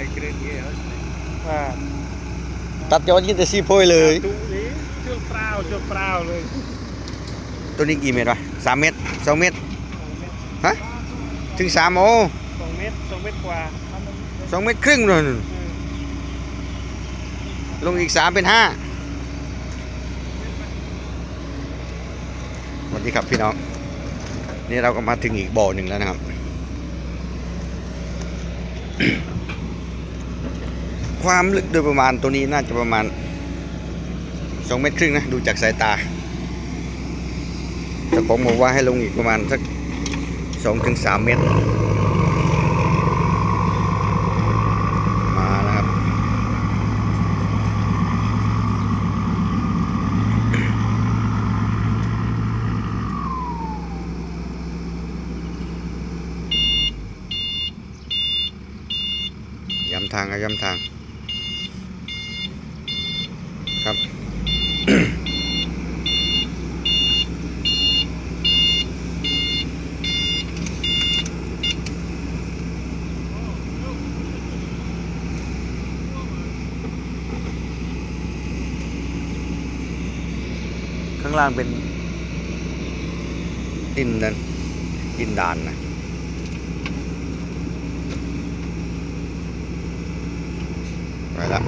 đây cái đây kia hả อ่าตัดยอดกินแต่ซีโพยเลย tụ lý chưa prao chưa prao เลยตัวนี้กี่เมตรวะสามเมตรสองเมตรฮะถึงสามโอสองเมตรสองเมตรกว่าสองเมตรครึ่งเลยลงอีกสามเป็นห้าสวัสดีครับพี่น้อง นี่เราก็มาถึงอีกบ่อหนึ่งแล้วนะครับ ความลึกโดยประมาณตัวนี้น่าจะประมาณสองเมตรครึ่งนะดูจากสายตาเจ้าของบอกว่าให้ลงอีกประมาณสักสองถึงสามเมตร มาแล้วครับ ย้ำทางครับย้ำทาง ครับ ข้างล่างเป็นดินนั่นดินดานนะไปละ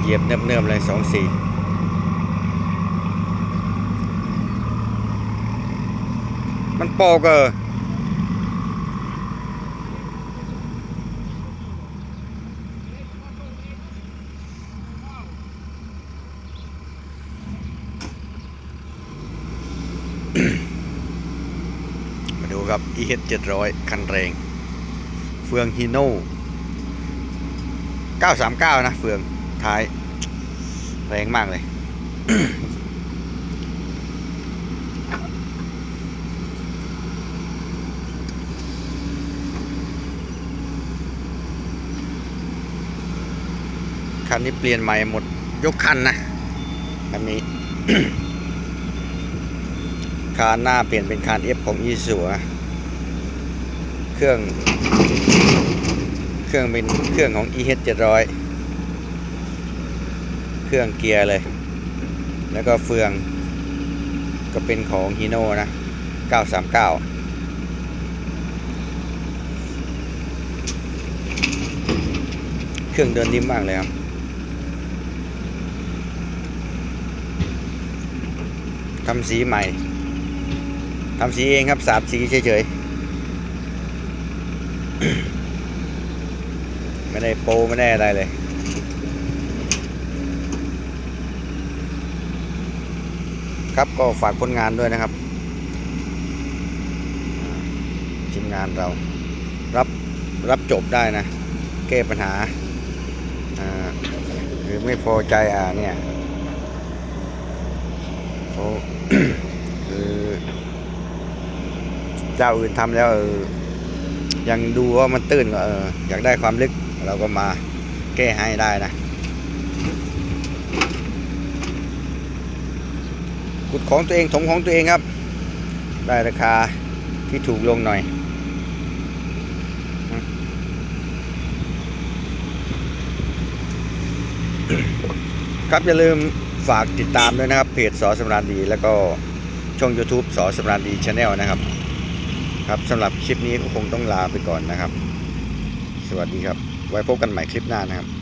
เหยียบเนิบๆเลยสองสี่มันโปกเออ กับ EH 700 คันแรง เฟืองฮีโน่939 นะ เฟืองท้าย แรงมากเลยคันนี้เปลี่ยนใหม่หมดยกคันนะคันนี้คานหน้าเปลี่ยนเป็นคาน F ของอีสัว เครื่องเครื่องเป็นเครื่องของ EH 700 เครื่องเกียร์เลย แล้วก็เฟืองก็เป็นของฮีโน่นะ 939เครื่องเดินนิ่มมากเลยครับ ทำสีใหม่ ทำสีเองครับ สาบสีเฉยๆ ไม่ได้โปไม่ได้อะไรเลยครับก็ฝากผลงานด้วยนะครับทีมงานเรารับรับจบได้นะ แก้ปัญหาหรือไม่พอใจอ่าเนี่ยโอ้คือเจ้าอื่นทำแล้วเออ ยังดูว่ามันตื้นก็เอออยากได้ความลึกเราก็มาแก้ให้ได้นะขุดของตัวเองถมของตัวเองครับ ได้ราคาที่ถูกลงหน่อยครับอย่าลืมฝากติดตามด้วยนะครับเพจสอสำราญดี แล้วก็ช่อง YouTube สอสำราญดีชาแนลนะครับ ครับสำหรับคลิปนี้ก็คงต้องลาไปก่อนนะครับ สวัสดีครับ ไว้พบกันใหม่คลิปหน้านะครับ